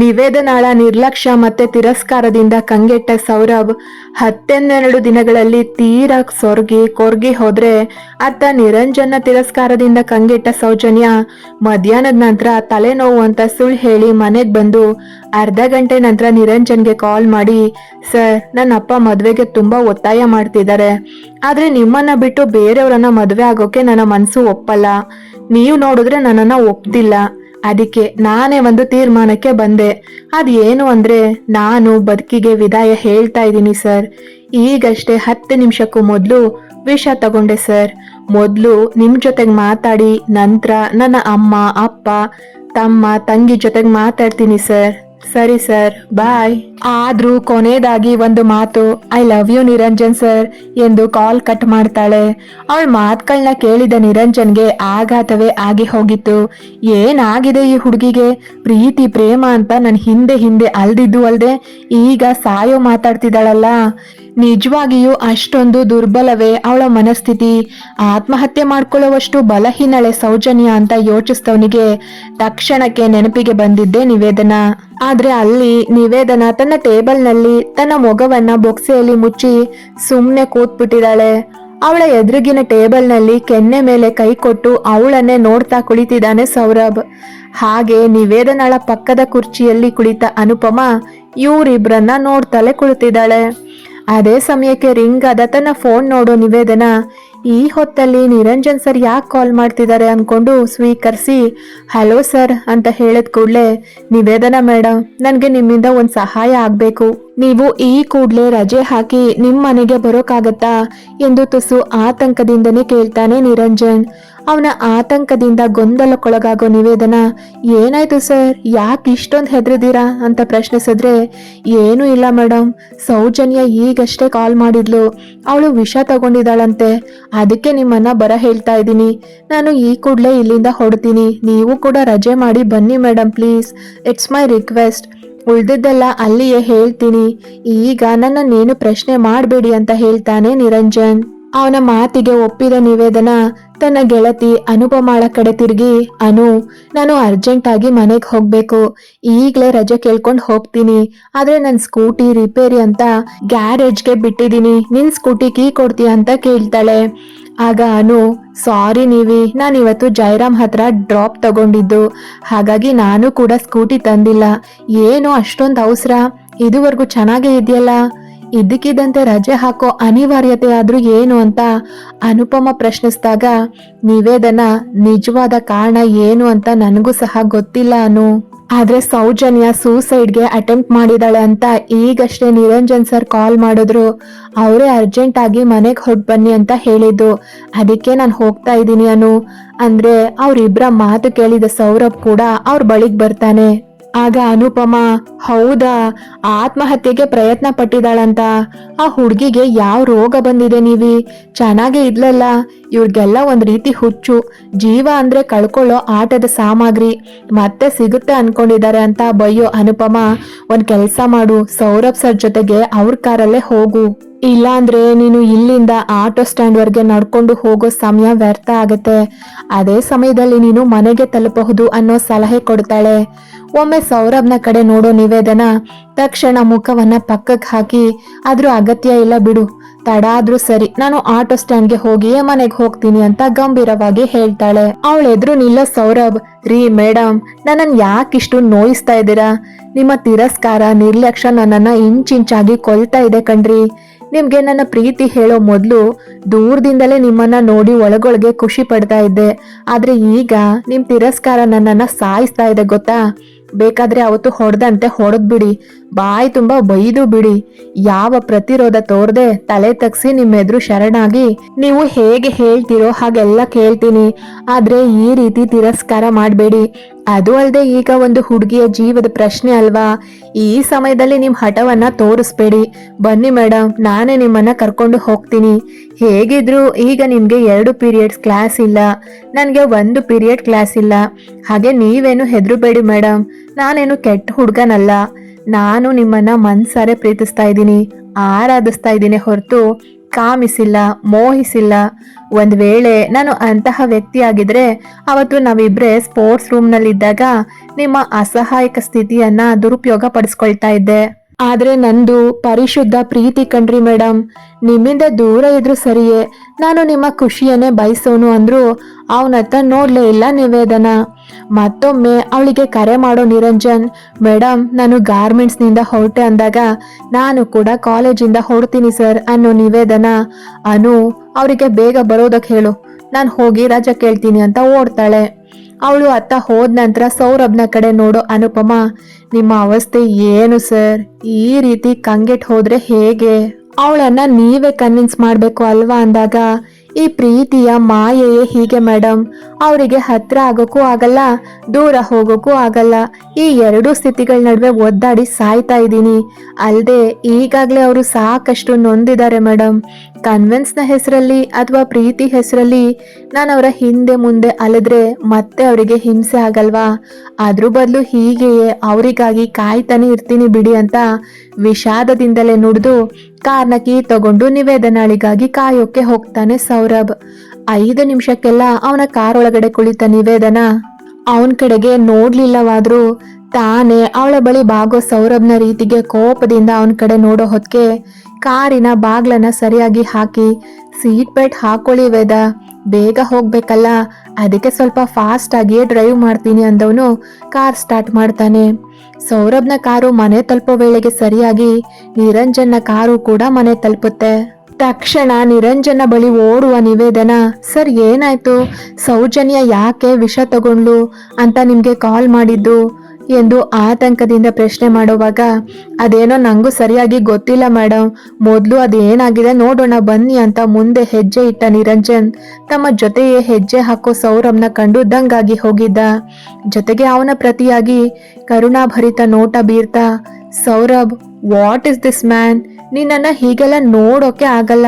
ನಿವೇದನಾಳ ನಿರ್ಲಕ್ಷ್ಯ ಮತ್ತೆ ತಿರಸ್ಕಾರದಿಂದ ಕಂಗೆಟ್ಟ ಸೌರಭ್ ಹತ್ತೆನ್ನೆರಡು ದಿನಗಳಲ್ಲಿ ತೀರಾ ಸೊರ್ಗಿ ಕೊರ್ಗಿ ಹೋದ್ರೆ ಅತ್ತ ನಿರಂಜನ ತಿರಸ್ಕಾರದಿಂದ ಕಂಗೆಟ್ಟ ಸೌಜನ್ಯ ಮಧ್ಯಾಹ್ನದ ನಂತರ ತಲೆನೋವು ಅಂತ ಸುಳ್ಳು ಹೇಳಿ ಮನೆಗೆ ಬಂದು ಅರ್ಧ ಗಂಟೆ ನಂತರ ನಿರಂಜನ್ಗೆ ಕಾಲ್ ಮಾಡಿ, ಸರ್ ನನ್ನ ಅಪ್ಪ ಮದುವೆಗೆ ತುಂಬಾ ಒತ್ತಾಯ ಮಾಡ್ತಿದ್ದಾರೆ ಆದ್ರೆ ನಿಮ್ಮನ್ನ ಬಿಟ್ಟು ಬೇರೆಯವರನ್ನ ಮದುವೆ ಆಗೋಕೆ ನನ್ನ ಮನಸ್ಸು ಒಪ್ಪಲ್ಲ. ನೀವು ನೋಡಿದ್ರೆ ನನ್ನನ್ನ ಒಪ್ತಿಲ್ಲ. ಅದಕ್ಕೆ ನಾನೇ ಒಂದು ತೀರ್ಮಾನಕ್ಕೆ ಬಂದೆ. ಅದೇನು ಅಂದ್ರೆ ನಾನು ಬದುಕಿಗೆ ವಿದಾಯ ಹೇಳ್ತಾ ಇದ್ದೀನಿ ಸರ್. ಈಗಷ್ಟೇ ಹತ್ತು ನಿಮಿಷಕ್ಕೂ ಮೊದಲು ವಿಷ ತಗೊಂಡೆ ಸರ್. ಮೊದಲು ನಿಮ್ಮ ಜೊತೆಗೆ ಮಾತಾಡಿ ನಂತರ ನನ್ನ ಅಮ್ಮ, ಅಪ್ಪ, ತಮ್ಮ, ತಂಗಿ ಜೊತೆಗೆ ಮಾತಾಡ್ತೀನಿ ಸರ್. ಸರಿ ಸರ್ ಬಾಯ್ ಆದ್ರೂ ಕೊನೆಯದಾಗಿ ಒಂದು ಮಾತು I love you Niranjan sir ಎಂದು ಕಾಲ್ ಕಟ್ ಮಾಡ್ತಾಳೆ. ಅವಳ ಮಾತುಗಳನ್ನ ಕೇಳಿದ ನಿರಂಜನ್ಗೆ ಆಘಾತವೇ ಆಗಿ ಹೋಗಿತ್ತು. ಏನಾಗಿದೆ ಈ ಹುಡುಗಿಗೆ? ಪ್ರೀತಿ, ಪ್ರೇಮ ಅಂತ ನನ್ನ ಹಿಂದೆ ಹಿಂದೆ ಅಲ್ದಿದ್ದು ಅಲ್ದೆ ಈಗ ಸಾಯೋ ಮಾತಾಡ್ತಿದ್ದಾಳಲ್ಲ. ನಿಜವಾಗಿಯೂ ಅಷ್ಟೊಂದು ದುರ್ಬಲವೇ ಅವಳ ಮನಸ್ಥಿತಿ. ಆತ್ಮಹತ್ಯೆ ಮಾಡ್ಕೊಳ್ಳುವಷ್ಟು ಬಲಹೀನಳೆ ಸೌಜನ್ಯ ಅಂತ ಯೋಚಿಸ್ತವನಿಗೆ ತಕ್ಷಣಕ್ಕೆ ನೆನಪಿಗೆ ಬಂದಿದ್ದೆ ನಿವೇದನ. ಆದ್ರೆ ಅಲ್ಲಿ ನಿವೇದನ ತನ್ನ ಟೇಬಲ್ನಲ್ಲಿ ತನ್ನ ಮೊಗವನ್ನ ಬೊಕ್ಸೆಯಲ್ಲಿ ಮುಚ್ಚಿ ಸುಮ್ಮನೆ ಕೂತ್ಬಿಟ್ಟಿದ್ದಾಳೆ. ಅವಳ ಎದುರಿಗಿನ ಟೇಬಲ್ನಲ್ಲಿ ಕೆನ್ನೆ ಮೇಲೆ ಕೈ ಕೊಟ್ಟು ಅವಳನ್ನೇ ನೋಡ್ತಾ ಕುಳಿತಿದ್ದಾನೆ ಸೌರಭ್. ಹಾಗೆ ನಿವೇದನಳ ಪಕ್ಕದ ಕುರ್ಚಿಯಲ್ಲಿ ಕುಳಿತ ಅನುಪಮ ಇವರಿಬ್ರನ್ನ ನೋಡ್ತಲೇ ಕುಳಿತಿದ್ದಾಳೆ. ಅದೇ ಸಮಯಕ್ಕೆ ರಿಂಗ್ ಆದ ತನ್ನ ಫೋನ್ ನೋಡೋ ನಿವೇದನ, ಈ ಹೊತ್ತಲ್ಲಿ ನಿರಂಜನ್ ಸರ್ ಯಾಕೆ ಕಾಲ್ ಮಾಡ್ತಿದ್ದಾರೆ ಅಂದ್ಕೊಂಡು ಸ್ವೀಕರಿಸಿ, ಹಲೋ ಸರ್ ಅಂತ ಹೇಳಿದ ಕೂಡಲೇ, ನಿವೇದನ ಮೇಡಮ್ ನನಗೆ ನಿಮ್ಮಿಂದ ಒಂದು ಸಹಾಯ ಆಗಬೇಕು. ನೀವು ಈ ಕೂಡಲೇ ರಜೆ ಹಾಕಿ ನಿಮ್ಮ ಮನೆಗೆ ಬರೋಕ್ಕಾಗತ್ತಾ ಎಂದು ತುಸು ಆತಂಕದಿಂದನೇ ಕೇಳ್ತಾನೆ ನಿರಂಜನ್. ಅವನ ಆತಂಕದಿಂದ ಗೊಂದಲಕ್ಕೊಳಗಾಗೋ ನಿವೇದನ, ಏನಾಯ್ತು ಸರ್? ಯಾಕೆ ಇಷ್ಟೊಂದು ಹೆದರಿದ್ದೀರಾ ಅಂತ ಪ್ರಶ್ನಿಸಿದ್ರೆ, ಏನೂ ಇಲ್ಲ ಮೇಡಮ್ ಸೌಜನ್ಯ ಈಗಷ್ಟೇ ಕಾಲ್ ಮಾಡಿದ್ಲು. ಅವಳು ವಿಷ ತಗೊಂಡಿದ್ದಾಳಂತೆ. ಅದಕ್ಕೆ ನಿಮ್ಮನ್ನ ಬರ ಹೇಳ್ತಾ ಇದ್ದೀನಿ. ನಾನು ಈ ಕೂಡಲೇ ಇಲ್ಲಿಂದ ಹೊಡ್ತೀನಿ ನೀವು ಕೂಡ ರಜೆ ಮಾಡಿ ಬನ್ನಿ madam please. It's my request. ಉಳ್ದಿದ್ದೆಲ್ಲ ಅಲ್ಲಿಯೇ ಹೇಳ್ತೀನಿ. ಈಗ ನನ್ನ ನೀನು ಪ್ರಶ್ನೆ ಮಾಡಬೇಡಿ ಅಂತ ಹೇಳ್ತಾನೆ ನಿರಂಜನ್. ಅವನ ಮಾತಿಗೆ ಒಪ್ಪಿದ ನಿವೇದನ ತನ್ನ ಗೆಳತಿ ಅನುಪಮಾಳ ಕಡೆ ತಿರುಗಿ, ಅನು, ನಾನು ಅರ್ಜೆಂಟ್ ಆಗಿ ಮನೆಗೆ ಹೋಗ್ಬೇಕು. ಈಗಲೇ ರಜೆ ಕೇಳ್ಕೊಂಡು ಹೋಗ್ತೀನಿ. ಆದ್ರೆ ನನ್ನ ಸ್ಕೂಟಿ ರಿಪೇರಿ ಅಂತ ಗ್ಯಾರೇಜ್ಗೆ ಬಿಟ್ಟಿದ್ದೀನಿ ನಿನ್ ಸ್ಕೂಟಿ ಕೀ ಕೊಡ್ತೀಯ ಅಂತ ಕೇಳ್ತಾಳೆ. ಆಗ ಅನು, ಸಾರಿ ನೀವಿ, ನಾನು ಇವತ್ತು ಜೈರಾಮ್ ಹತ್ರ ಡ್ರಾಪ್ ತಗೊಂಡಿದ್ದು. ಹಾಗಾಗಿ ನಾನು ಕೂಡ ಸ್ಕೂಟಿ ತಂದಿಲ್ಲ. ಏನು ಅಷ್ಟೊಂದು ಅವಸರ? ಇದುವರೆಗೂ ಚೆನ್ನಾಗೇ ಇದೆಯಲ್ಲ? ಇದ್ದಕ್ಕಿದ್ದಂತೆ ರಜೆ ಹಾಕೋ ಅನಿವಾರ್ಯತೆ ಆದ್ರೂ ಏನು ಅಂತ ಅನುಪಮ ಪ್ರಶ್ನಿಸಿದಾಗ, ನಿವೇದನ, ನಿಜವಾದ ಕಾರಣ ಏನು ಅಂತ ನನಗೂ ಸಹ ಗೊತ್ತಿಲ್ಲ ಅನು. ಆದ್ರೆ ಸೌಜನ್ಯ ಸೂಸೈಡ್ಗೆ ಅಟೆಂಪ್ಟ್ ಮಾಡಿದಾಳೆ ಅಂತ ಈಗಷ್ಟೇ ನಿರಂಜನ್ ಸರ್ ಕಾಲ್ ಮಾಡಿದ್ರು. ಅವರೇ ಅರ್ಜೆಂಟ್ ಆಗಿ ಮನೆಗೆ ಹೊಟ್ಟು ಬನ್ನಿ ಅಂತ ಹೇಳಿದ್ದು. ಅದಕ್ಕೆ ನಾನು ಹೋಗ್ತಾ ಇದ್ದೀನಿ ಅನು. ಅಂದ್ರೆ ಅವ್ರಿಬ್ರ ಮಾತು ಕೇಳಿದ ಸೌರಭ್ ಕೂಡ ಅವ್ರ ಬಳಿಗೆ ಬರ್ತಾನೆ. ಆಗ ಅನುಪಮ, ಹೌದಾ, ಆತ್ಮಹತ್ಯೆಗೆ ಪ್ರಯತ್ನ ಪಟ್ಟಿದಾಳಂತ ಆ ಹುಡ್ಗಿಗೆ ಯಾವ ರೋಗ ಬಂದಿದೆ ನೀವಿ? ಚೆನ್ನಾಗೇ ಇದ್ಲಲ್ಲ, ಇವ್ರಿಗೆಲ್ಲ ಒಂದ್ ರೀತಿ ಹುಚ್ಚು. ಜೀವ ಅಂದ್ರೆ ಕಳ್ಕೊಳ್ಳೋ ಆಟದ ಸಾಮಗ್ರಿ. ಮತ್ತೆ ಸಿಗುತ್ತೆ ಅನ್ಕೊಂಡಿದ್ದಾರೆ ಅಂತ ಬಯ್ಯೋ ಅನುಪಮ, ಒಂದ್ ಕೆಲ್ಸ ಮಾಡು, ಸೌರಭ್ ಸರ್ ಜೊತೆಗೆ ಅವ್ರ ಕಾರಲ್ಲೇ ಹೋಗು. ಇಲ್ಲ ಅಂದ್ರೆ ನೀನು ಇಲ್ಲಿಂದ ಆಟೋ ಸ್ಟ್ಯಾಂಡ್ ವರ್ಗೆ ನಡ್ಕೊಂಡು ಹೋಗೋ ಸಮಯ ವ್ಯರ್ಥ ಆಗತ್ತೆ. ಅದೇ ಸಮಯದಲ್ಲಿ ನೀನು ಮನೆಗೆ ತಲುಪಬಹುದು ಅನ್ನೋ ಸಲಹೆ ಕೊಡ್ತಾಳೆ. ಒಮ್ಮೆ ಸೌರಭ್ನ ಕಡೆ ನೋಡೋ ನಿವೇದನ, ತಕ್ಷಣ ಮುಖವನ್ನ ಪಕ್ಕಕ್ಕೆ ಹಾಕಿ, ಆದ್ರೂ ಅಗತ್ಯ ಇಲ್ಲ ಬಿಡು. ತಡ ಆದ್ರೂ ಸರಿ. ನಾನು ಆಟೋ ಸ್ಟ್ಯಾಂಡ್ಗೆ ಹೋಗಿಯೇ ಮನೆಗೆ ಹೋಗ್ತೀನಿ ಅಂತ ಗಂಭೀರವಾಗಿ ಹೇಳ್ತಾಳೆ. ಅವಳ ಎದುರು ನಿಲ್ಲೋ ಸೌರಭ್, ರೀ ಮೇಡಮ್ ನನ್ನನ್ ಯಾಕಿಷ್ಟು ನೋಯಿಸ್ತಾ ಇದ್ದೀರಾ? ನಿಮ್ಮ ತಿರಸ್ಕಾರ, ನಿರ್ಲಕ್ಷ್ಯ ನನ್ನನ್ನ ಇಂಚಿಂಚಾಗಿ ಕೊಲ್ತಾ ಇದೆ ಕಣ್ರಿ. ನಿಮ್ಗೆ ನನ್ನ ಪ್ರೀತಿ ಹೇಳೋ ಮೊದಲು ದೂರದಿಂದಲೇ ನಿಮ್ಮನ್ನ ನೋಡಿ ಒಳಗೊಳಗೆ ಖುಷಿ ಪಡ್ತಾ ಇದ್ದೆ. ಆದ್ರೆ ಈಗ ನಿಮ್ ತಿರಸ್ಕಾರ ನನ್ನನ್ನ ಸಾಯಿಸ್ತಾ ಇದೆ ಗೊತ್ತಾ? ಬೇಕಾದ್ರೆ ಅವತ್ತು ಹೊಡೆದಂತೆ ಹೊಡೆದ್ ಬಿಡಿ. ಬಾಯಿ ತುಂಬಾ ಬೈದು ಬಿಡಿ. ಯಾವ ಪ್ರತಿರೋಧ ತೋರ್ದೆ ತಲೆ ತಗ್ಸಿ ನಿಮ್ಮೆದುರು ಶರಣಾಗಿ. ನೀವು ಹೇಗೆ ಹೇಳ್ತೀರೋ ಹಾಗೆಲ್ಲ ಕೇಳ್ತೀನಿ. ಆದ್ರೆ ಈ ರೀತಿ ತಿರಸ್ಕಾರ ಮಾಡಬೇಡಿ. ಅದು ಅಲ್ಲದೆ ಈಗ ಒಂದು ಹುಡುಗಿಯ ಜೀವದ ಪ್ರಶ್ನೆ ಅಲ್ವಾ? ಈ ಸಮಯದಲ್ಲಿ ನಿಮ್ಮ ಹಠವನ್ನ ತೋರಿಸ್ಬೇಡಿ. ಬನ್ನಿ ಮೇಡಮ್ ನಾನೇ ನಿಮ್ಮನ್ನ ಕರ್ಕೊಂಡು ಹೋಗ್ತೀನಿ. ಹೇಗಿದ್ರು ಈಗ ನಿಮ್ಗೆ ಎರಡು ಪೀರಿಯಡ್ಸ್ ಕ್ಲಾಸ್ ಇಲ್ಲ. ನನಗೆ ಒಂದು ಪೀರಿಯಡ್ ಕ್ಲಾಸ್ ಇಲ್ಲ. ಹಾಗೆ ನೀವೇನು ಹೆದರಬೇಡಿ ಮೇಡಮ್ ನಾನೇನು ಕೆಟ್ಟ ಹುಡುಗನಲ್ಲ. ನಾನು ನಿಮ್ಮನ್ನ ಮನ್ಸಾರೆ ಪ್ರೀತಿಸ್ತಾ ಇದ್ದೀನಿ. ಆರಾಧಿಸ್ತಾ ಇದ್ದೀನಿ ಹೊರತು ಕಾಮಿಸಿಲ್ಲ, ಮೋಹಿಸಿಲ್ಲ. ಒಂದ್ ವೇಳೆ ನಾನು ಅಂತಹ ವ್ಯಕ್ತಿಯಾಗಿದ್ರೆ, ಅವತ್ತು ನಾವಿಬ್ರೆ ಸ್ಪೋರ್ಟ್ಸ್ ರೂಮ್ನಲ್ಲಿದ್ದಾಗ ನಿಮ್ಮ ಅಸಹಾಯಕ ಸ್ಥಿತಿಯನ್ನ ದುರುಪಯೋಗ ಪಡಿಸ್ಕೊಳ್ತಾ ಇದ್ದೆ. ಆದ್ರೆ ನಂದು ಪರಿಶುದ್ಧ ಪ್ರೀತಿ ಕಣ್ರಿ ಮೇಡಮ್ ನಿಮ್ಮಿಂದ ದೂರ ಇದ್ರು ಸರಿಯೇ. ನಾನು ನಿಮ್ಮ ಖುಷಿಯನ್ನೇ ಬಯಸೋನು ಅಂದ್ರು ಅವನತ್ತ ನೋಡ್ಲೇ ಇಲ್ಲ ನಿವೇದನ. ಮತ್ತೊಮ್ಮೆ ಅವಳಿಗೆ ಕರೆ ಮಾಡೋ ನಿರಂಜನ್ ಮೇಡಮ್ ನಾನು ಗಾರ್ಮೆಂಟ್ಸ್ನಿಂದ ಹೊರಟೆ ಅಂದಾಗ ನಾನು ಕೂಡ ಕಾಲೇಜಿಂದ ಹೊರಡ್ತೀನಿ ಸರ್, ಅನ್ನೋ ನಿವೇದನ. ಅನು, ಅವರಿಗೆ ಬೇಗ ಬರೋದಕ್ಕೆ ಹೇಳು. ನಾನು ಹೋಗಿ ರಜ ಕೇಳ್ತೀನಿ ಅಂತ ಓಡ್ತಾಳೆ. ಅವಳು ಅತ್ತ ಹೋದ ನಂತರ ಸೌರಭ್ನ ಕಡೆ ನೋಡೋ ಅನುಪಮ, ನಿಮ್ಮ ಅವಸ್ಥೆ ಏನು ಸರ್? ಈ ರೀತಿ ಕಂಗೆಟ್ ಹೋದ್ರೆ ಹೇಗೆ? ಅವಳನ್ನ ನೀವೇ ಕನ್ವಿನ್ಸ್ ಮಾಡ್ಬೇಕು ಅಲ್ವಾ? ಅಂದಾಗ ಈ ಪ್ರೀತಿಯ ಮಾಯೆಯೇ ಹೀಗೆ ಮೇಡಮ್ ಅವರಿಗೆ ಹತ್ರ ಆಗೋಕ್ಕೂ ಆಗಲ್ಲ, ದೂರ ಹೋಗೋಕ್ಕೂ ಆಗಲ್ಲ. ಈ ಎರಡು ಸ್ಥಿತಿಗಳ ನಡುವೆ ಒದ್ದಾಡಿ ಸಾಯ್ತಾ ಇದ್ದೀನಿ. ಅಲ್ಲದೆ ಈಗಾಗಲೇ ಅವರು ಸಾಕಷ್ಟು ನೊಂದಿದ್ದಾರೆ ಮೇಡಮ್ ಕನ್ವೆನ್ಸ್ನ ಹೆಸರಲ್ಲಿ ಅಥವಾ ಪ್ರೀತಿ ಹೆಸರಲ್ಲಿ ನಾನು ಅವರ ಹಿಂದೆ ಮುಂದೆ ಅಲೆದ್ರೆ ಮತ್ತೆ ಅವರಿಗೆ ಹಿಂಸೆ ಆಗಲ್ವಾ? ಅದ್ರ ಬದಲು ಹೀಗೆಯೇ ಅವರಿಗಾಗಿ ಕಾಯ್ತಾನೆ ಇರ್ತೀನಿ ಬಿಡಿ ಅಂತ ವಿಷಾದದಿಂದಲೇ ನುಡಿದು ಕಾರ್ನ ಕೀ ತಗೊಂಡು ನಿವೇದನಾಳಿಗಾಗಿ ಕಾಯೋಕೆ ಹೋಗ್ತಾನೆ ಸೌರಭ್. ಐದು ನಿಮಿಷಕ್ಕೆಲ್ಲ ಅವನ ಕಾರ್ ಒಳಗಡೆ ಕುಳಿತ ನಿವೇದನ. ಅವನ ಕಡೆಗೆ ನೋಡ್ಲಿಲ್ಲವಾದ್ರೂ ತಾನೇ ಅವಳ ಬಳಿ ಬಾಗೋ ಸೌರಭ್ನ ರೀತಿಗೆ ಕೋಪದಿಂದ ಅವನ ಕಡೆ ನೋಡೋ ಹೊತ್ಗೆ ಕಾರಿನ ಬಾಗ್ಲನ್ನ ಸರಿಯಾಗಿ ಹಾಕಿ ಸೀಟ್ ಬೆಲ್ಟ್ ಹಾಕೊಳ್ಳಿ ವೇದ. ಬೇಗ ಹೋಗ್ಬೇಕಲ್ಲ, ಅದಕ್ಕೆ ಸ್ವಲ್ಪ ಫಾಸ್ಟ್ ಆಗಿಯೇ ಡ್ರೈವ್ ಮಾಡ್ತೀನಿ ಅಂದವನು ಕಾರ್ ಸ್ಟಾರ್ಟ್ ಮಾಡ್ತಾನೆ. ಸೌರಭ್ನ ಕಾರು ಮನೆ ತಲುಪೋ ವೇಳೆಗೆ ಸರಿಯಾಗಿ ನಿರಂಜನ್ನ ಕಾರು ಕೂಡ ಮನೆ ತಲುಪುತ್ತೆ. ತಕ್ಷಣ ನಿರಂಜನ ಬಳಿ ಓಡುವ ನಿವೇದನ, ಸರ್, ಏನಾಯ್ತು? ಸೌಜನ್ಯ ಯಾಕೆ ವಿಷ ತಗೊಂಡ್ಲು? ಅಂತ ನಿಮ್ಗೆ ಕಾಲ್ ಮಾಡಿದ್ದು. ಎಂದು ಆತಂಕದಿಂದ ಪ್ರಶ್ನೆ ಮಾಡುವಾಗ, ಅದೇನೋ ನಂಗೂ ಸರಿಯಾಗಿ ಗೊತ್ತಿಲ್ಲ ಮೇಡಮ್ ಮೊದಲು ಅದೇನಾಗಿದೆ ನೋಡೋಣ ಬನ್ನಿ ಅಂತ ಮುಂದೆ ಹೆಜ್ಜೆ ಇಟ್ಟ ನಿರಂಜನ್ ತಮ್ಮ ಜೊತೆಯೇ ಹೆಜ್ಜೆ ಹಾಕೋ ಸೌರಭ್ನ ಕಂಡು ದಂಗಾಗಿ ಹೋಗಿದ್ದ. ಜೊತೆಗೆ ಅವನ ಪ್ರತಿಯಾಗಿ, ಕರುಣಾಭರಿತ ನೋಟ ಬೀರ್ತಾ, Saurabh what is this man ನಿನ್ನನ್ನು ಹೀಗೆಲ್ಲ ನೋಡೋಕೆ ಆಗಲ್ಲ.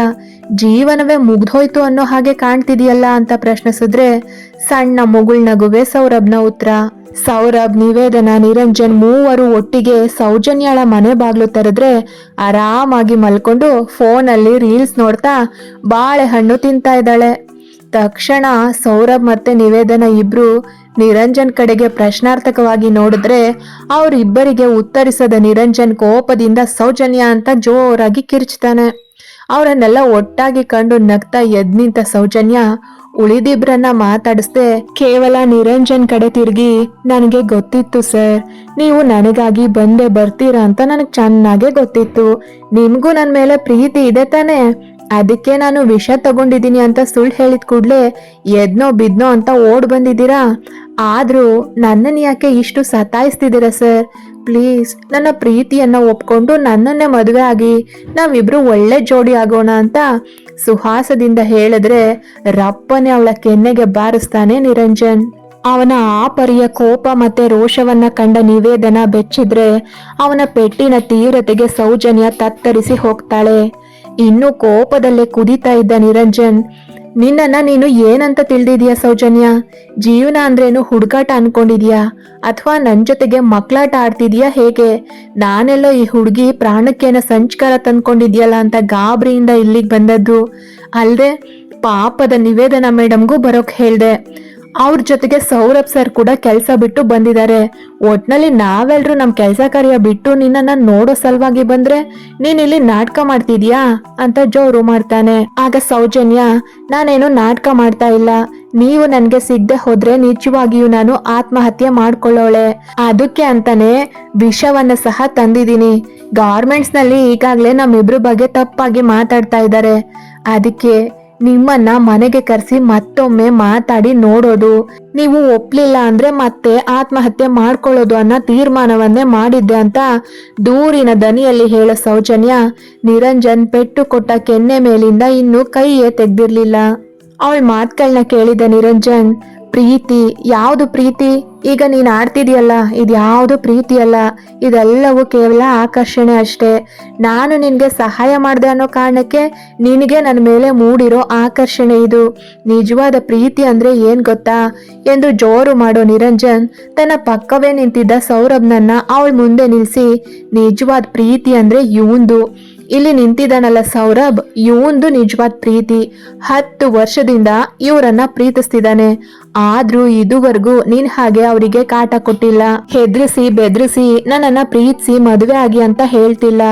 ಜೀವನವೇ ಮುಗ್ದೋಯ್ತು ಅನ್ನೋ ಹಾಗೆ ಕಾಣ್ತಿದೆಯಲ್ಲ? ಅಂತ ಪ್ರಶ್ನಿಸಿದ್ರೆ, ಸಣ್ಣ ಮುಗುಳ್ ನಗುವೆ ಸೌರಭ್ನ ಉತ್ತರ ಸೌರಭ್ ನಿವೇದನ ನಿರಂಜನ್ ಮೂವರು ಒಟ್ಟಿಗೆ ಸೌಜನ್ಯಾಳ ಮನೆ ಬಾಗ್ಲು ತೆರೆದ್ರೆ ಆರಾಮಾಗಿ ಮಲ್ಕೊಂಡು ಫೋನಲ್ಲಿ ರೀಲ್ಸ್ ನೋಡ್ತಾ ಬಾಳೆಹಣ್ಣು ತಿಂತಾ ಇದ್ದಾಳೆ. ತಕ್ಷಣ ಸೌರಭ್ ಮತ್ತೆ ನಿವೇದನ ಇಬ್ರು ನಿರಂಜನ್ ಕಡೆಗೆ ಪ್ರಶ್ನಾರ್ಥಕವಾಗಿ ನೋಡಿದ್ರೆ ಅವರಿಬ್ಬರಿಗೆ ಉತ್ತರಿಸದ ನಿರಂಜನ್ ಕೋಪದಿಂದ ಸೌಜನ್ಯ ಅಂತ ಜೋರಾಗಿ ಕಿರ್ಚ್ತಾನೆ. ಅವರನ್ನೆಲ್ಲ ಒಟ್ಟಾಗಿ ಕಂಡು ನಗ್ತಾ ಎದ್ ನಿಂತ ಸೌಜನ್ಯ ಉಳಿದಿಬ್ರನ್ನ ಮಾತಾಡಿಸ್ದೆ ಕೇವಲ ನಿರಂಜನ್ ಕಡೆ ತಿರುಗಿ ನನಗೆ ಗೊತ್ತಿತ್ತು ಸರ್. ನೀವು ನನಗಾಗಿ ಬಂದೆ ಬರ್ತೀರಾ ಅಂತ ನನಗೆ ಚೆನ್ನಾಗೇ ಗೊತ್ತಿತ್ತು. ನಿಮಗೂ ನನ್ನ ಮೇಲೆ ಪ್ರೀತಿ ಇದೆ ತಾನೇ. ಅದಕ್ಕೆ ನಾನು ವಿಷ ತಗೊಂಡಿದ್ದೀನಿ ಅಂತ ಸುಳ್ಳು ಹೇಳಿದ ಕೂಡಲೇ ಎದ್ನೋ ಬಿದ್ನೋ ಅಂತ ಓಡ್ ಬಂದಿದ್ದೀರಾ? ಆದರೂ ನನ್ನನ್ನು ಯಾಕೆ ಇಷ್ಟು ಸತಾಯಿಸ್ತಿದ್ದೀರಾ ಸರ್? ಪ್ಲೀಸ್, ನನ್ನ ಪ್ರೀತಿಯನ್ನ ಒಪ್ಕೊಂಡು ನನ್ನನ್ನೇ ಮದುವೆ ಆಗಿ ನಾವಿಬ್ರು ಒಳ್ಳೆ ಜೋಡಿ ಆಗೋಣ ಅಂತ ಸುಹಾಸದಿಂದ ಹೇಳಿದ್ರೆ, ರಪ್ಪನೆ ಅವಳ ಕೆನ್ನೆಗೆ ಬಾರಿಸ್ತಾನೆ ನಿರಂಜನ್. ಅವನ ಆ ಪರಿಯ ಕೋಪ ಮತ್ತೆ ರೋಷವನ್ನ ಕಂಡ ನಿವೇದನ ಬೆಚ್ಚಿದ್ರೆ, ಅವನ ಪೆಟ್ಟಿನ ತೀವ್ರತೆಗೆ ಸೌಜನ್ಯ ತತ್ತರಿಸಿ ಹೋಗ್ತಾಳೆ. ಇನ್ನು ಕೋಪದಲ್ಲೇ ಕುದಿತಾ ಇದ್ದ ನಿರಂಜನ್. ನಿನ್ನನ್ನ ನೀನು ಏನಂತ ತಿಳಿದಿದ್ಯಾ ಸೌಜನ್ಯ? ಜೀವನ ಅಂದ್ರೇನು ಹುಡುಗಾಟ ಅನ್ಕೊಂಡಿದ್ಯಾ? ಅಥವಾ ನನ್ನ ಜೊತೆಗೆ ಮಕ್ಕಳಾಟ ಆಡ್ತಿದ್ಯಾ ಹೇಗೆ? ನಾನೆಲ್ಲೋ ಈ ಹುಡುಗಿ ಪ್ರಾಣಕ್ಕೇನ ಸಂಚಕಾರ ತಂದ್ಕೊಂಡಿದ್ಯಲ್ಲ ಅಂತ ಗಾಬರಿಯಿಂದ ಇಲ್ಲಿಗೆ ಬಂದದ್ದು. ಅಲ್ಲದೆ ಪಾಪದ ನಿವೇದನ ಮೇಡಮ್ಗೂ ಬರೋಕ್ ಹೇಳ್ದೆ. ಅವ್ರ ಜೊತೆಗೆ ಸೌರಭ್ ಸರ್ ಕೂಡ ಕೆಲಸ ಬಿಟ್ಟು ಬಂದಿದ್ದಾರೆ ಒಟ್ನಲ್ಲಿ ನಾವೆಲ್ಲರೂ ನಮ್ಮ ಕೆಲಸ ಕಾರ್ಯ ಬಿಟ್ಟು ನಿನ್ನನ್ನ ನೋಡೋ ಸಲುವಾಗಿ ಬಂದ್ರೆ ನೀನ್ ಇಲ್ಲಿ ನಾಟಕ ಮಾಡ್ತಿದ್ಯಾ? ಅಂತ ಜೋರು ಮಾಡ್ತಾನೆ. ಆಗ ಸೌಜನ್ಯ, ನಾನೇನು ನಾಟಕ ಮಾಡ್ತಾ ಇಲ್ಲ. ನೀವು ನನ್ಗೆ ಸಿಗದೆ ಹೋದ್ರೆ ನಿಜವಾಗಿಯೂ ನಾನು ಆತ್ಮಹತ್ಯೆ ಮಾಡ್ಕೊಳ್ಳೋಳೆ. ಅದಕ್ಕೆ ಅಂತಾನೆ ವಿಷವನ್ನ ಸಹ ತಂದಿದ್ದೀನಿ. ಗಾರ್ಮೆಂಟ್ಸ್ನಲ್ಲಿ ಈಗಾಗ್ಲೇ ನಮ್ಮಿಬ್ರು ಬಗ್ಗೆ ತಪ್ಪಾಗಿ ಮಾತಾಡ್ತಾ ಇದ್ದಾರೆ. ಅದಕ್ಕೆ ನಿಮ್ಮನ್ನ ಮನೆಗೆ ಕರೆಸಿ ಮತ್ತೊಮ್ಮೆ ಮಾತಾಡಿ ನೋಡೋದು. ನೀವು ಒಪ್ಲಿಲ್ಲ ಅಂದ್ರೆ ಮತ್ತೆ ಆತ್ಮಹತ್ಯೆ ಮಾಡ್ಕೊಳ್ಳೋದು ಅನ್ನೋ ತೀರ್ಮಾನವನ್ನೇ ಮಾಡಿದ್ದೆ ಅಂತ ದೂರಿನ ದನಿಯಲ್ಲಿ ಹೇಳೋ ಸೌಜನ್ಯ ನಿರಂಜನ್ ಪೆಟ್ಟು ಕೊಟ್ಟ ಕೆನ್ನೆ ಮೇಲಿಂದ ಇನ್ನು ಕೈಯೇ ತೆಗ್ದಿರ್ಲಿಲ್ಲ. ಅವಳ ಮಾತುಗಳನ್ನ ಕೇಳಿದ ನಿರಂಜನ್ ಪ್ರೀತಿ, ಯಾವುದು ಪ್ರೀತಿ? ಈಗ ನೀನು ಆಡ್ತಿದ್ಯಲ್ಲ, ಇದು ಯಾವುದು ಪ್ರೀತಿ ಅಲ್ಲ? ಇದೆಲ್ಲವೂ ಕೇವಲ ಆಕರ್ಷಣೆ ಅಷ್ಟೇ. ನಾನು ನಿನಗೆ ಸಹಾಯ ಮಾಡಿದೆ ಅನ್ನೋ ಕಾರಣಕ್ಕೆ ನಿನಗೆ ನನ್ನ ಮೇಲೆ ಮೂಡಿರೋ ಆಕರ್ಷಣೆ ಇದು. ನಿಜವಾದ ಪ್ರೀತಿ ಅಂದ್ರೆ ಏನು ಗೊತ್ತಾ? ಎಂದು ಜೋರು ಮಾಡೋ ನಿರಂಜನ್ ತನ್ನ ಪಕ್ಕವೇ ನಿಂತಿದ್ದ ಸೌರಭ್ನನ್ನ ಅವಳ ಮುಂದೆ ನಿಲ್ಸಿ, ನಿಜವಾದ ಪ್ರೀತಿ ಅಂದ್ರೆ ಇವಂದು. ಇಲ್ಲಿ ನಿಂತಿದ್ದಾನಲ್ಲ ಸೌರಭ್. ಇವಂದು ನಿಜವಾದ ಪ್ರೀತಿ. ಹತ್ತು ವರ್ಷದಿಂದ ಇವರನ್ನ ಪ್ರೀತಿಸ್ತಿದ್ದಾನೆ. ಆದ್ರೂ ಇದುವರೆಗೂ ನೀನ್ ಹಾಗೆ ಅವರಿಗೆ ಕಾಟ ಕೊಟ್ಟಿಲ್ಲ. ಹೆದ್ರಿಸಿ, ಬೆದ್ರಿಸಿ ನನ್ನನ್ನ ಪ್ರೀತಿಸಿ ಮದುವೆ ಆಗಿ ಅಂತ ಹೇಳ್ತಿಲ್ಲ.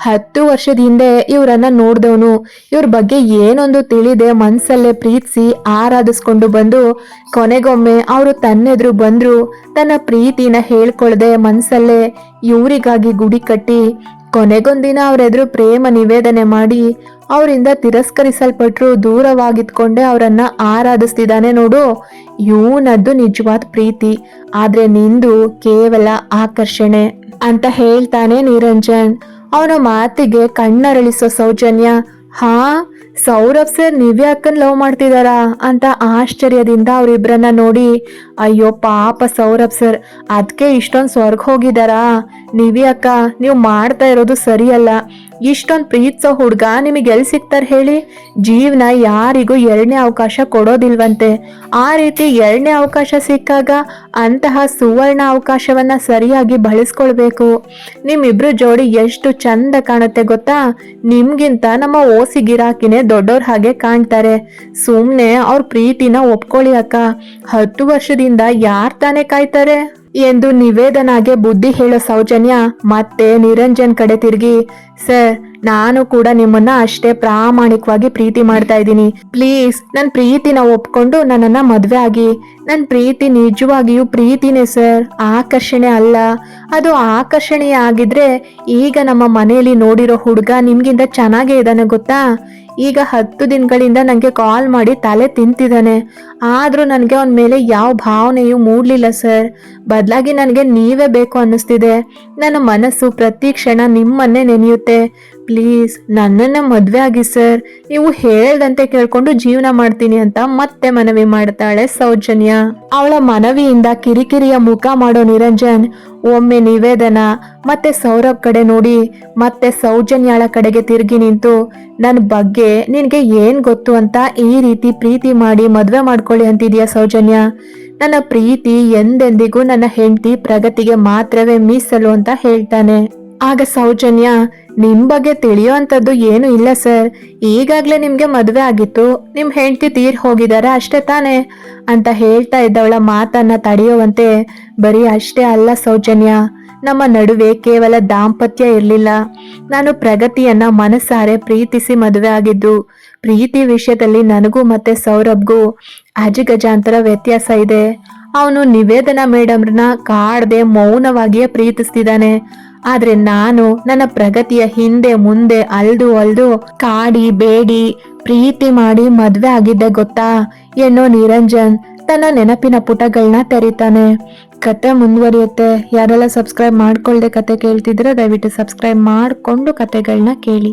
ಹತ್ತು ವರ್ಷದ ಹಿಂದೆ ಇವರನ್ನ ನೋಡ್ದವನು. ಇವ್ರ ಬಗ್ಗೆ ಏನೊಂದು ತಿಳಿದೆ ಮನ್ಸಲ್ಲೇ ಪ್ರೀತಿಸಿ ಆರಾಧಿಸ್ಕೊಂಡು ಬಂದು ಕೊನೆಗೊಮ್ಮೆ ಅವರು ತನ್ನೆದ್ರು ಬಂದ್ರು. ತನ್ನ ಪ್ರೀತಿನ ಹೇಳ್ಕೊಳ್ದೆ ಮನ್ಸಲ್ಲೇ ಇವರಿಗಾಗಿ ಗುಡಿ ಕಟ್ಟಿ ಕೊನೆಗೊಂದಿನ ಅವರೆದುರು ಪ್ರೇಮ ನಿವೇದನೆ ಮಾಡಿ ಅವರಿಂದ ತಿರಸ್ಕರಿಸಲ್ಪಟ್ಟರು ದೂರವಾಗಿದ್ಕೊಂಡೆ ಅವರನ್ನ ಆರಾಧಿಸ್ತಿದ್ದಾನೆ ನೋಡು. ಇವನದ್ದು ನಿಜವಾದ ಪ್ರೀತಿ. ಆದ್ರೆ ನಿಂದು ಕೇವಲ ಆಕರ್ಷಣೆ ಅಂತ ಹೇಳ್ತಾನೆ ನಿರಂಜನ್. ಅವನ ಮಾತಿಗೆ ಕಣ್ಣರಳಿಸೋ ಸೌಜನ್ಯ. ಹಾ, ಸೌರಭ್ ಸರ್ ನಿವ್ಯಾಕನ್ ಲವ್ ಮಾಡ್ತಿದಾರಾ ಅಂತ ಆಶ್ಚರ್ಯದಿಂದ ಅವರಿಬ್ಬರನ್ನ ನೋಡಿ, ಅಯ್ಯೋ ಪಾಪ ಸೌರಭ್ ಸರ್ ಅದಕ್ಕೆ ಇಷ್ಟೊಂದು ಸ್ವರ್ಗ ಹೋಗಿದಾರಾ? ನಿವ್ಯಾಕ ನೀವು ಮಾಡ್ತಾ ಇರೋದು ಸರಿಯಲ್ಲ. ಇಷ್ಟೊಂದು ಪ್ರೀತಿಸೋ ಹುಡ್ಗ ನಿಮಗೆ ಎಲ್ಲಿ ಸಿಗ್ತಾರೆ ಹೇಳಿ? ಜೀವನ ಯಾರಿಗೂ ಎರಡನೇ ಅವಕಾಶ ಕೊಡೋದಿಲ್ವಂತೆ. ಆ ರೀತಿ ಎರಡನೇ ಅವಕಾಶ ಸಿಕ್ಕಾಗ ಅಂತಹ ಸುವರ್ಣ ಅವಕಾಶವನ್ನ ಸರಿಯಾಗಿ ಬಳಸ್ಕೊಳ್ಬೇಕು. ನಿಮ್ಮಿಬ್ರು ಜೋಡಿ ಎಷ್ಟು ಚಂದ ಕಾಣುತ್ತೆ ಗೊತ್ತಾ? ನಿಮ್ಗಿಂತ ನಮ್ಮ ಓಸಿ ಗಿರಾಕಿನೇ ದೊಡ್ಡವ್ರ ಹಾಗೆ ಕಾಣ್ತಾರೆ. ಸುಮ್ನೆ ಅವ್ರ ಪ್ರೀತಿನ ಒಪ್ಕೊಳ್ಳಿ ಅಕ್ಕ. ಹತ್ತು ವರ್ಷದಿಂದ ಯಾರ್ ತಾನೇ ಕಾಯ್ತಾರೆ? ಎಂದು ನಿವೇದನಾಗೆ ಬುದ್ಧಿ ಹೇಳೋ ಸೌಜನ್ಯ ಮತ್ತೆ ನಿರಂಜನ್ ಕಡೆ ತಿರುಗಿ, ಸರ್, ನಾನು ಕೂಡ ನಿಮ್ಮನ್ನ ಅಷ್ಟೇ ಪ್ರಾಮಾಣಿಕವಾಗಿ ಪ್ರೀತಿ ಮಾಡ್ತಾ ಇದ್ದೀನಿ. ಪ್ಲೀಸ್ ನನ್ನ ಪ್ರೀತಿನ ಒಪ್ಕೊಂಡು ನನ್ನನ್ನ ಮದ್ವೆ ಆಗಿ. ನನ್ನ ಪ್ರೀತಿ ನಿಜವಾಗಿಯೂ ಪ್ರೀತಿನೇ, ಸರ್. ಆಕರ್ಷಣೆ ಅಲ್ಲ. ಅದು ಆಕರ್ಷಣೀಯ ಆಗಿದ್ರೆ ಈಗ ನಮ್ಮ ಮನೆಯಲ್ಲಿ ನೋಡಿರೋ ಹುಡುಗ ನಿಮ್ಗಿಂತ ಚೆನ್ನಾಗೇ ಇದ್ದಾನೆ ಗೊತ್ತಾ? ಈಗ ಹತ್ತು ದಿನಗಳಿಂದ ನನಗೆ ಕಾಲ್ ಮಾಡಿ ತಲೆ ತಿಂತಿದ್ದಾನೆ. ಆದರೂ ನನಗೆ ಅವನ ಮೇಲೆ ಯಾವ ಭಾವನೆಯೂ ಮೂಡಲಿಲ್ಲ ಸರ್ ಬದಲಾಗಿ ನನಗೆ ನೀವೇ ಬೇಕು ಅನ್ನಿಸ್ತಿದೆ. ನನ್ನ ಮನಸ್ಸು ಪ್ರತಿ ಕ್ಷಣ ನಿಮ್ಮನ್ನೇ ನೆನೆಯುತ್ತೆ. ಪ್ಲೀಸ್ ನನ್ನನ್ನು ಮದುವೆ ಆಗಿ ಸರ್ ನೀವು ಹೇಳ್ದಂತೆ ಕೇಳಿಕೊಂಡು ಜೀವನ ಮಾಡ್ತೀನಿ ಅಂತ ಮತ್ತೆ ಮನವಿ ಮಾಡ್ತಾಳೆ ಸೌಜನ್ಯ. ಅವಳ ಮನವಿಯಿಂದ ಕಿರಿಕಿರಿಯ ಮುಖ ಮಾಡೋ ನಿರಂಜನ್, ಒಮ್ಮೆ ನಿವೇದನ ಮತ್ತೆ ಸೌರಭ್ ಕಡೆ ನೋಡಿ, ಮತ್ತೆ ಸೌಜನ್ಯಾಳ ಕಡೆಗೆ ತಿರುಗಿ ನಿಂತು ನನ್ನ ಬಗ್ಗೆ ನಿನಗೆ ಏನ್ ಗೊತ್ತು ಅಂತ ಈ ರೀತಿ ಪ್ರೀತಿ ಮಾಡಿ ಮದುವೆ ಮಾಡ್ಕೊಳ್ಳಿ ಅಂತಿದ್ಯಾ ಸೌಜನ್ಯ? ನನ್ನ ಪ್ರೀತಿ ಎಂದೆಂದಿಗೂ ನನ್ನ ಹೆಂಡತಿ ಪ್ರಗತಿಗೆ ಮಾತ್ರವೇ ಮೀಸಲು ಅಂತ ಹೇಳ್ತಾನೆ. ಆಗ ಸೌಜನ್ಯ, ನಿಮ್ ಬಗ್ಗೆ ತಿಳಿಯೋ ಅಂಥದ್ದು ಏನು ಇಲ್ಲ ಸರ್. ಈಗಾಗ್ಲೇ ನಿಮ್ಗೆ ಮದುವೆ ಆಗಿತ್ತು. ನಿಮ್ ಹೆಂಡತಿ ತೀರ್ ಹೋಗಿದ್ದಾರೆ ಅಷ್ಟೇ ತಾನೇ. ಅಂತ ಹೇಳ್ತಾ ಇದ್ದವಳ ಮಾತನ್ನ ತಡೆಯುವಂತೆ ಬರೀ ಅಷ್ಟೇ ಅಲ್ಲ ಸೌಜನ್ಯ ನಮ್ಮ ನಡುವೆ ಕೇವಲ ದಾಂಪತ್ಯ ಇರಲಿಲ್ಲ. ನಾನು ಪ್ರಗತಿಯನ್ನ ಮನಸ್ಸಾರೆ ಪ್ರೀತಿಸಿ ಮದುವೆ ಆಗಿದ್ದು, ಪ್ರೀತಿ ವಿಷಯದಲ್ಲಿ ನನಗೂ ಮತ್ತೆ ಸೌರಭ್ಗೂ ಅಜಿಗಜಾಂತರ ವ್ಯತ್ಯಾಸ ಇದೆ. ಅವನು ನಿವೇದನಾ ಮೇಡಮ್ರನ್ನ ಕಾಡದೆ ಮೌನವಾಗಿಯೇ ಪ್ರೀತಿಸ್ತಿದ್ದಾನೆ. ಆದ್ರೆ ನಾನು ನನ್ನ ಪ್ರಗತಿಯ ಹಿಂದೆ ಮುಂದೆ ಅಲ್ದು ಅಲ್ದು ಕಾಡಿ ಬೇಡಿ, ಪ್ರೀತಿ ಮಾಡಿ ಮದ್ವೆ ಆಗಿದ್ದೆ ಗೊತ್ತಾ ಎನ್ನೋ ನಿರಂಜನ್ ತನ್ನ ನೆನಪಿನ ಪುಟಗಳನ್ನ ತೆರಿತಾನೆ. ಕತೆ ಮುಂದುವರಿಯುತ್ತೆ ಯಾರೆಲ್ಲ ಸಬ್ಸ್ಕ್ರೈಬ್ ಮಾಡ್ಕೊಳ್ಳದೆ ಕತೆ ಕೇಳ್ತಿದ್ರೆ ದಯವಿಟ್ಟು ಸಬ್ಸ್ಕ್ರೈಬ್ ಮಾಡಿಕೊಂಡು ಕತೆಗಳನ್ನ ಕೇಳಿ.